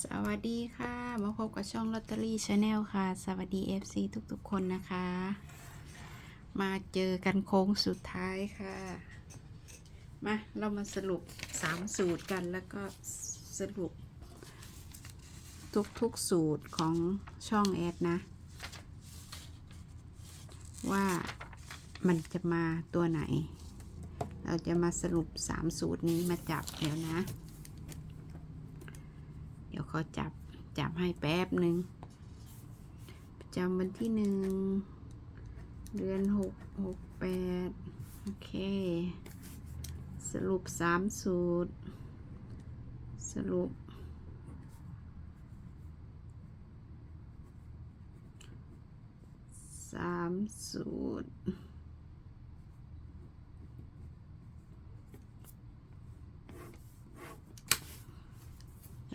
สวัสดีค่ะ มาพบกับช่องลอตเตอรี่ชาแนลค่ะ สวัสดี FC ทุกๆ คนนะคะ มาเจอกันโค้งสุดท้ายค่ะ มาเรามาสรุป 3 สูตรกันแล้วก็สรุป ทุกๆ สูตรของช่องแอดนะ ว่ามันจะมาตัวไหน เราจะมาสรุป 3 สูตรนี้มาจับเดี๋ยวนะ ขาจับจับให้แป๊บหนึ่งประจำวันที่หนึ่งเดือนหกหกแปดโอเค สรุปสามสูตร สรุป สามสูตร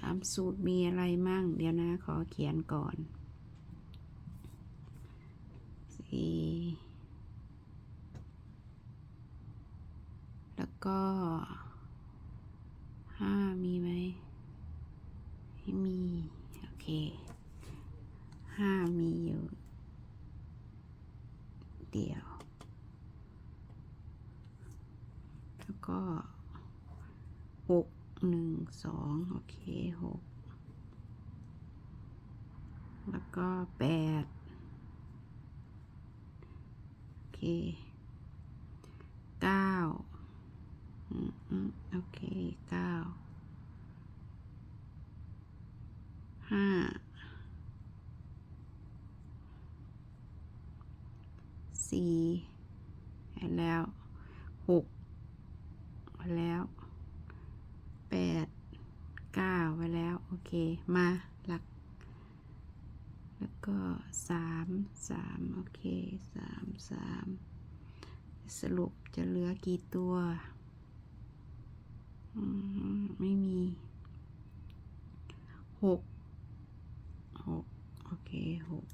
ามสูตรมีอะไรมั่ง เดี๋ยวนะ ขอเขียนก่อนสี่แล้วก็ห้ามีไหมไม่มี โอเคห้ามีอยู่ เดียว แล้วก็หกหนึ่ง สองโอเคหกแล้วก็แปดโอเคเก้าอืมอืมโอเคเก้าห้าสี่แล้วหกแล้ว แปดเก้าไว้แล้ว โอเค มาหลัก แล้วก็สามสามโอเคสามสาม สรุปจะเหลือกี่ตัวไม่มีหกหกโอเคหก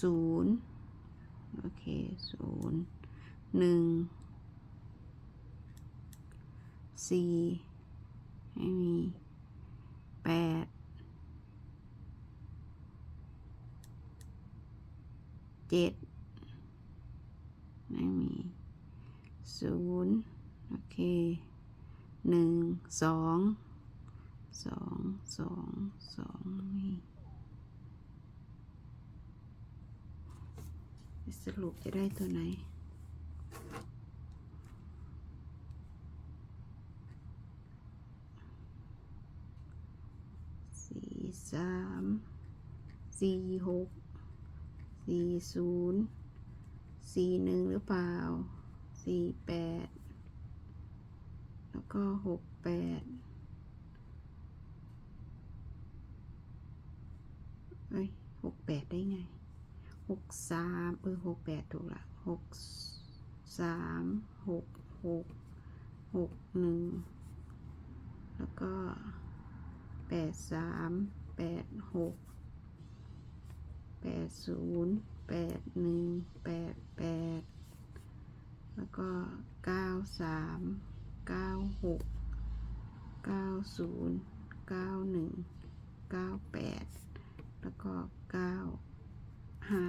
ศูนย์โอเคศูนย์หนึ่งสี่ไม่มีแปดเจ็ด ไม่มีศูนย์โอเคหนึ่งสองสองสองสองมีสรุปจะได้ตัวไหนสี่สามสี่หกสี่ศูนย์ สี่หนึ่งหรือเปล่าสี่แปดแล้วก็หกแปดเอ้ยหกแปดได้ไงหกสามเออหกแปดถูกละหกสามหกหกหกหนึ่งแล้วก็แปดสามแปดหกแปดศูนย์ แปดหนึ่งแปดแปดแล้วก็เก้าสามเก้าหกเก้าศูนย์เก้าหนึ่งเก้าแปดแล้วก็เก้าห้า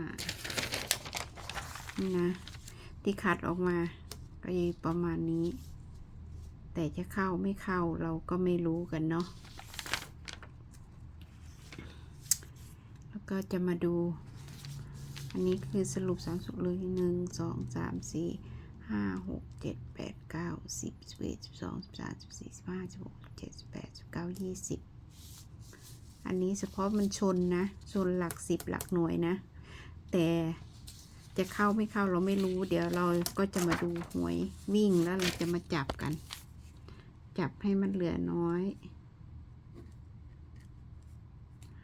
นี่นะ ที่คัดออกมาก็ประมาณนี้ แต่จะเข้าไม่เข้าเราก็ไม่รู้กันเนาะแล้วก็จะมาดู อันนี้คือสรุปสามสุดเลยหนึ่งสองสามสี่ห้าหกเจ็ดแปดเก้าสิบสิบเอ็ดสิบสองสิบสามสิบสี่สิบห้าสิบหกสิบเจ็ดสิบแปดสิบเก้ายี่สิบอันนี้เฉพาะมันชนนะ ชนหลักสิบหลักหน่วยนะ แต่จะเข้าไม่เข้าเราไม่รู้ เดี๋ยวเราก็จะมาดูหวยวิ่งแล้วเราจะมาจับกัน จับให้มันเหลือน้อย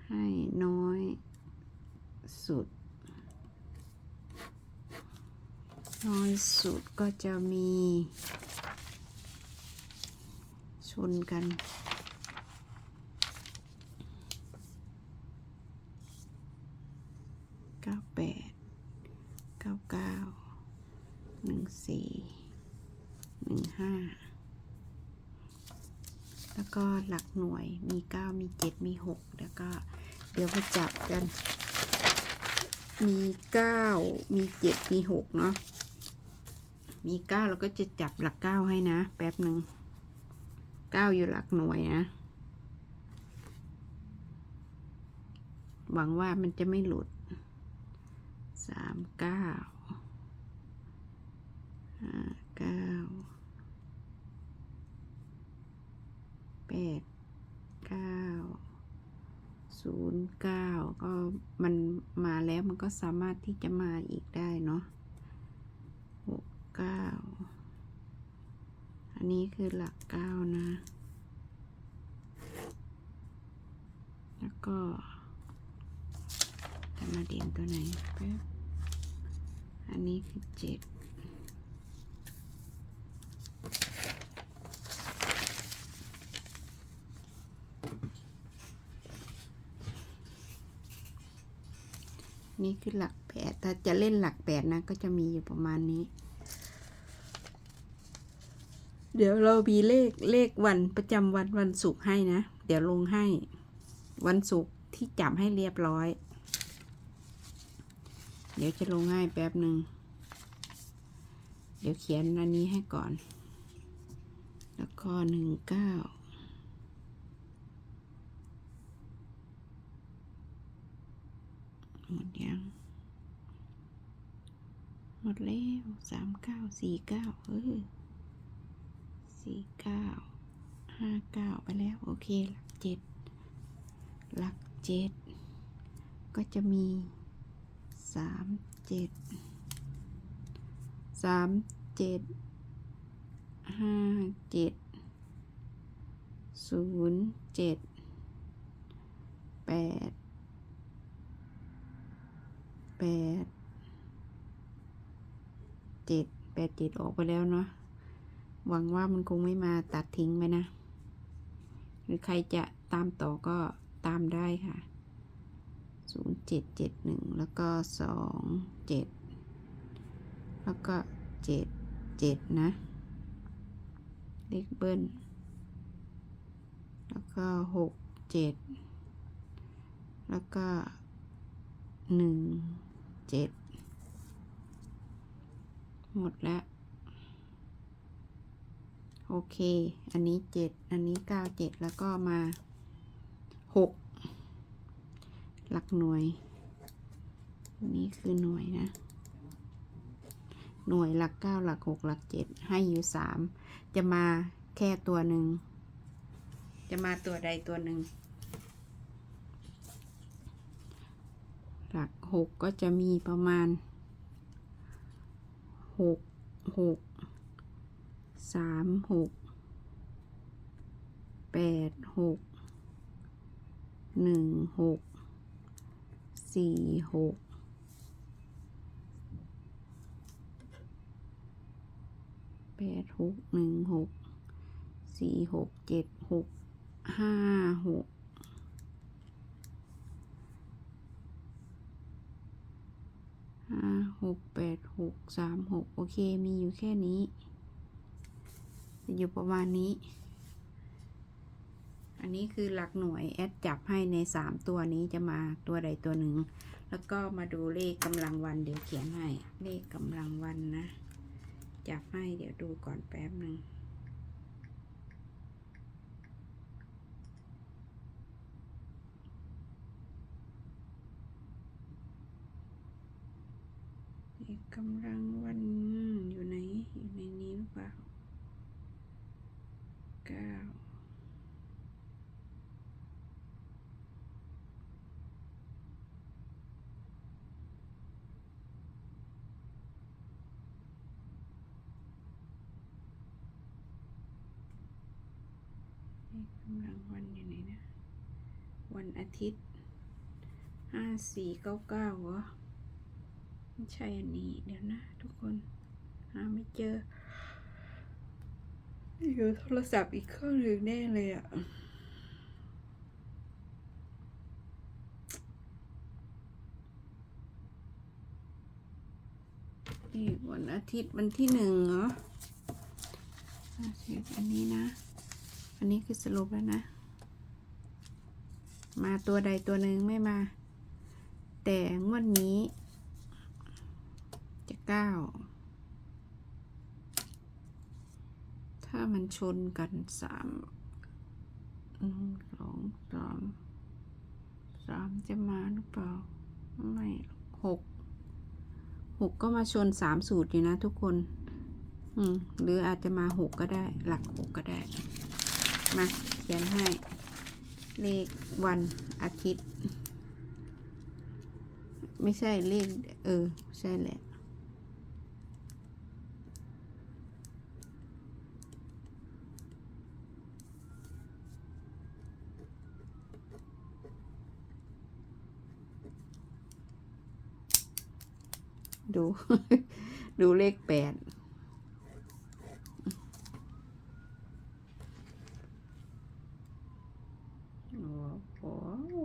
ให้น้อยสุด น้อยสุดก็จะมีชนกัน เก้าแปด เก้าเก้า หนึ่งสี่ หนึ่งห้า แล้วก็หลักหน่วยมีเก้ามีเจ็ดมีหกแล้วก็เดี๋ยวมาจับกัน มีเก้ามีเจ็ดมีหกเนาะ มีเก้าเราก็จะจับหลักเก้าให้นะ แป๊บหนึ่งเก้าอยู่หลักหน่วยนะ หวังว่ามันจะไม่หลุดสามเก้าห้าเก้าแปดเก้าศูนย์เก้าก็มันมาแล้วมันก็สามารถที่จะมาอีกได้เนาะ เก้าอันนี้คือหลักเก้านะ แล้วก็จะมาเด่นตัวไหนแป๊บอันนี้คือเจ็ดนี่คือหลักแปดถ้าจะเล่นหลักแปดนะ ก็จะมีอยู่ประมาณนี้ เดี๋ยวเรามีเลขเลขวันประจำวันวันศุกร์ให้นะ เดี๋ยวลงให้ วันศุกร์ที่จับให้เรียบร้อย เดี๋ยวจะลงให้แป๊บหนึ่ง เดี๋ยวเขียนอันนี้ให้ก่อน แล้วก็หนึ่งเก้าหมดยังหมดแล้วสามเก้าสี่เก้าเออ สี่เก้าห้าเก้าไปแล้ว โอเคหลักเจ็ดหลักเจ็ดก็จะมีสามเจ็ดสามเจ็ดห้าเจ็ดศูนย์เจ็ดแปดแปดเจ็ดแปดเจ็ดออกไปแล้วเนาะ หวังว่ามันคงไม่มาตัดทิ้งไปนะ หรือใครจะตามต่อก็ตามได้ค่ะศูนย์เจ็ดเจ็ดหนึ่งแล้วก็สองเจ็ดแล้วก็เจ็ดเจ็ดนะ เลขเบิ้ล แล้วก็หกเจ็ดแล้วก็หนึ่งเจ็ดหมดแล้ว โอเค อันนี้เจ็ดอันนี้เก้าเจ็ดแล้วก็มาหกหลักหน่วยนนี้คือหน่วยนะ หน่วยหลักเก้าหลักหกหลักเจ็ดให้อยู่สามจะมาแค่ตัวหนึ่ง จะมาตัวใดตัวหนึ่ง หลักหกก็จะมีประมาณหกหก สามหกแปดหกหนึ่งหกสี่หกแปดหกหนึ่งหกสี่หกเจ็ดหกห้าหกห้าหกแปดหกสามหกโอเคมีอยู่แค่นี้ จะอยู่ประมาณนี้ อันนี้คือหลักหน่วยแอดจับให้ในสามตัวนี้จะมาตัวใดตัวหนึ่ง แล้วก็มาดูเลขกำลังวันเดี๋ยวเขียนให้ เลขกำลังวันนะ จับให้เดี๋ยวดูก่อนแป๊บหนึ่งเลขกำลังวันอยู่ไหน อยู่ในนี้หรือเปล่า เก้ากำลังวันอยู่ไหนนะ วันอาทิตย์ห้าสี่เก้าเก้าเหรอ ไม่ใช่อันนี้ เดี๋ยวนะทุกคน หาไม่เจอ อยู่โทรศัพท์อีกเครื่องหนึ่งแน่เลยอะ่ะนี่วันอาทิตย์วันที่หนึ่งเหรออาทิตย์อันนี้นะ อันนี้คือสรุปแล้วนะ มาตัวใดตัวหนึ่งไม่มา แต่งวดนี้ จะเก้า ถ้ามันชนกันสามสองสามสามจะมาหรือเปล่า ไม่หกหกก็มาชนสามสูตรอยู่นะทุกคน อืม หรืออาจจะมาหกก็ได้ หลักหกก็ได้ มาเขียนให้ เลขวันอาทิตย์ ไม่ใช่เลข เออ ใช่แหละ ดู ดูเลขแปดโอ้โห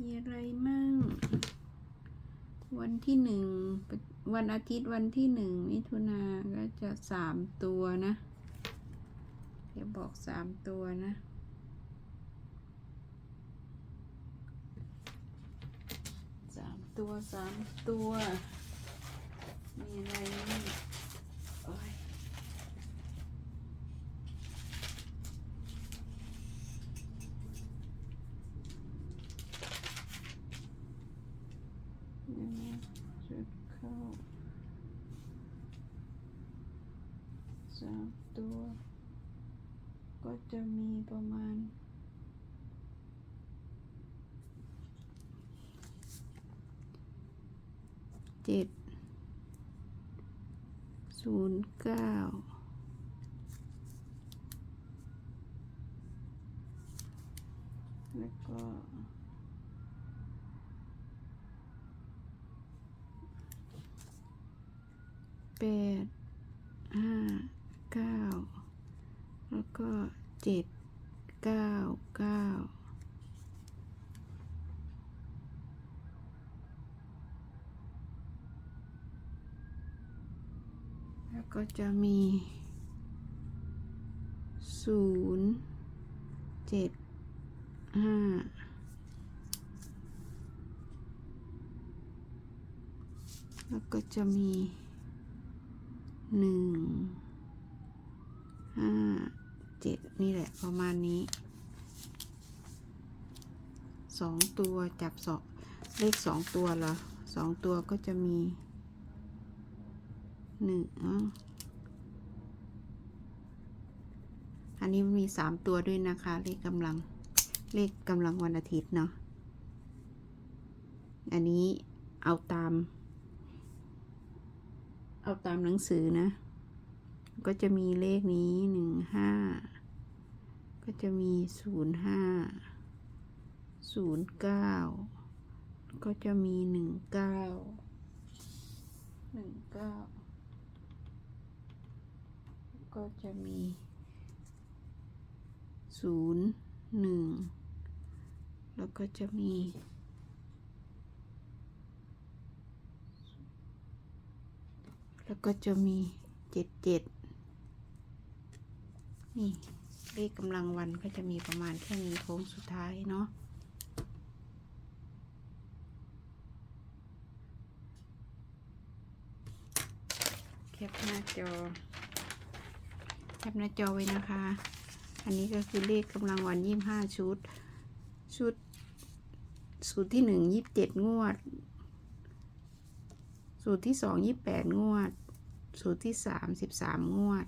มีอะไรมั่ง วันที่หนึ่ง วันอาทิตย์วันที่หนึ่งมิถุนาก็จะสามตัวนะ เดี๋ยวบอกสามตัวนะ สาม ตัวสามตัว มีอะไรมั่งโอ้ยยังไงชุดเข้าสามตัว ก็จะมีประมาณ เจ็ดศูนย์เก้าแล้วก็แปดห้าเก้าแล้วก็เจ็ดเก้าเก้า แล้วก็จะมีศูนย์เจ็ดห้าแล้วก็จะมีหนึ่งห้าเจ็ดนี่แหละประมาณนี้สองตัวจับสองเลขสองตัวเหรอสองตัวก็จะมี หนึ่งอ้าวอันนี้มันมีสามตัวด้วยนะคะ เลขกำลัง เลขกำลังวันอาทิตย์เนาะ อันนี้เอาตาม เอาตามหนังสือนะ ก็จะมีเลขนี้หนึ่งห้า ก็จะมีศูนย์ห้า ศูนย์เก้า ก็จะมีหนึ่งเก้าหนึ่งเก้า ก็จะมีศูนย์หนึ่งแล้วก็จะมีแล้วก็จะมีเจ็ดเจ็ดนี่เลขกำลังวันก็จะมีประมาณแค่นี้โค้งสุดท้ายเนาะแคปหน้าจอ แคปหน้าจอไว้นะคะ อันนี้ก็คือเลขกำลังวันยี่ห้าชุด ชุด สูตรที่หนึ่งยี่สิบเจ็ดงวด สูตรที่สองยี่แปดงวด สูตรที่สามสิบสามงวด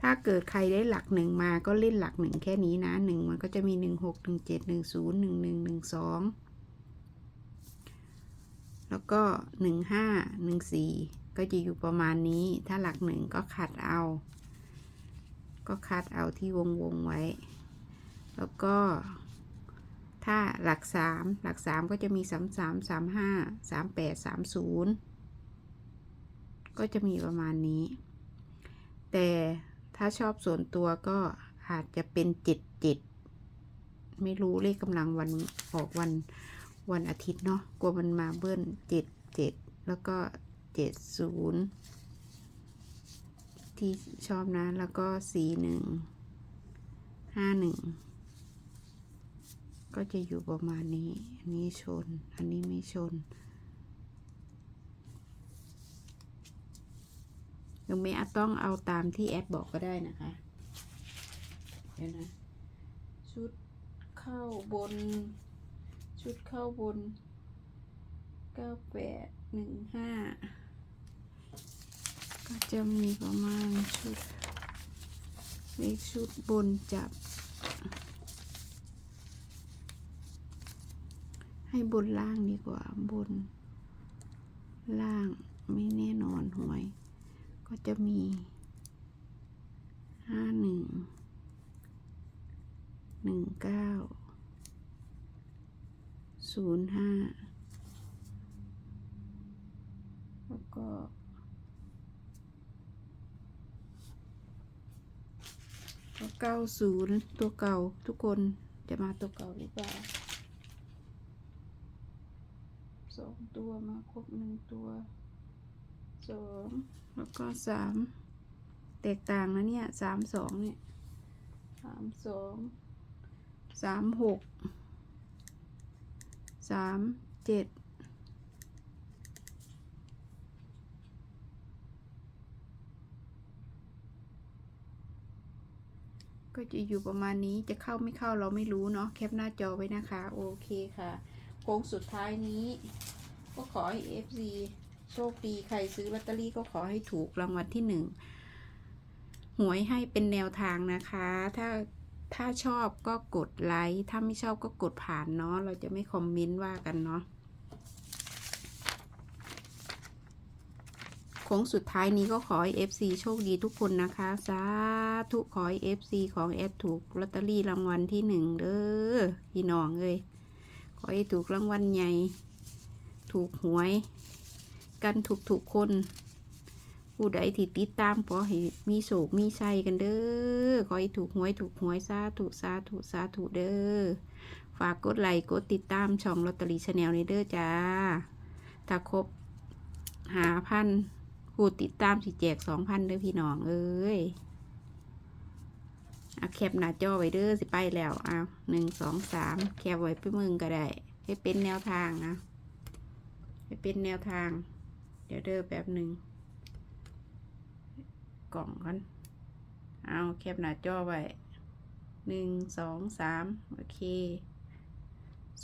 ถ้าเกิดใครได้หลักหนึ่งมาก็เล่นหลักหนึ่งแค่นี้นะหนึ่งมันก็จะมีหนึ่งหกหนึ่งเจ็ดหนึ่งศูนย์หนึ่งหนึ่งหนึ่งสองแล้วก็หนึ่งห้าหนึ่งสี่ก็จะอยู่ประมาณนี้ ถ้าหลักหนึ่งก็ขัดเอา ก็คัดเอาที่วงวงไว้ แล้วก็ถ้าหลักสามหลักสามก็จะมีสามสามสามห้าสามแปดสามศูนย์ก็จะมีประมาณนี้ แต่ถ้าชอบส่วนตัวก็อาจจะเป็นเจ็ดเจ็ดไม่รู้เลขกำลังวันออกวันวันอาทิตย์เนาะกลัวมันมาเบิ้ลเจ็ดเจ็ดแล้วก็เจ็ดศูนย์ ที่ชอบนะ แล้วก็สีหนึ่งห้าหนึ่งก็จะอยู่ประมาณนี้ อันนี้ชน อันนี้ไม่ชนหรือไม่อาจต้องเอาตามที่แอดบอกก็ได้นะคะ เดี๋ยวนะ ชุดเข้าบน ชุดเข้าบนเก้าแปดหนึ่งห้า ก็จะมีประมาณชุดเลขชุดบนจับ ให้บนล่างดีกว่าบน ล่างไม่แน่นอนหวย ก็จะมีห้าหนึ่งหนึ่งเก้าศูนย์ห้าแล้วก็ เก้าศูนย์ตัวเก่าทุกคนจะมาตัวเก่าหรือเปล่าสองตัวมาครบหนึ่งตัวสองแล้วก็สามแตกต่างนะเนี่ยสามสองเนี่ยสามสองสามหกสามเจ็ด ก็จะอยู่ประมาณนี้จะเข้าไม่เข้าเราไม่รู้เนาะแคปหน้าจอไว้นะคะ โอเคค่ะโค้งสุดท้ายนี้ ก็ขอให้ FC โชคดีใครซื้อลอตเตอรี่ก็ขอให้ถูกรางวัลที่หนึ่งหวยให้เป็นแนวทางนะคะ ถ้าถ้าชอบก็กดไลค์ ถ้าไม่ชอบก็กดผ่านเนาะ เราจะไม่คอมเมนต์ว่ากันเนาะ ค้งสุดท้ายนี้ก็ขอให้ FC โชคดีทุกคนนะคะ สาธุขอให้ FC ของแอดถูกลอตเตอรี่รางวัลที่หนึ่งเด้อพี่น้องเอ้ยขอให้ถูกรางวัลใหญ่ ถูกหวย กันถูกถูกคน ผู้ใดที่ติดตามขอให้มีโศกมีชัยกันเด้อ ขอให้ถูกหวยถูกหวยสาธุสาธุสาธุเด้อ ฝากกดไลค์กดติดตามช่องลอตเตอรี่ชาแนลในเด้อจ้าถ้าครบหาพัน ผู้ติดตามสิแจกสองพันเด้อพี่น้อง เอ้ยเอาแคปหน้าจอไว้เด้อสิไปแล้วเอาหนึ่งสองสามแคปไว้ไปมึงก็ได้ ให้เป็นแนวทางนะให้เป็นแนวทาง เดี๋ยวเด้อแป๊บหนึ่งกล่องกันเอาแคปหน้าจอไว้หนึ่งสองสามโอเค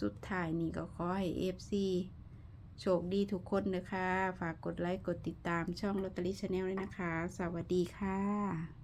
สุดท้ายนี่ก็ขอให้เอฟซี โชคดีทุกคนนะคะ ฝากกดไลค์ กดติดตามช่องลอตเตอรี่ชาแนลด้วยนะคะ สวัสดีค่ะ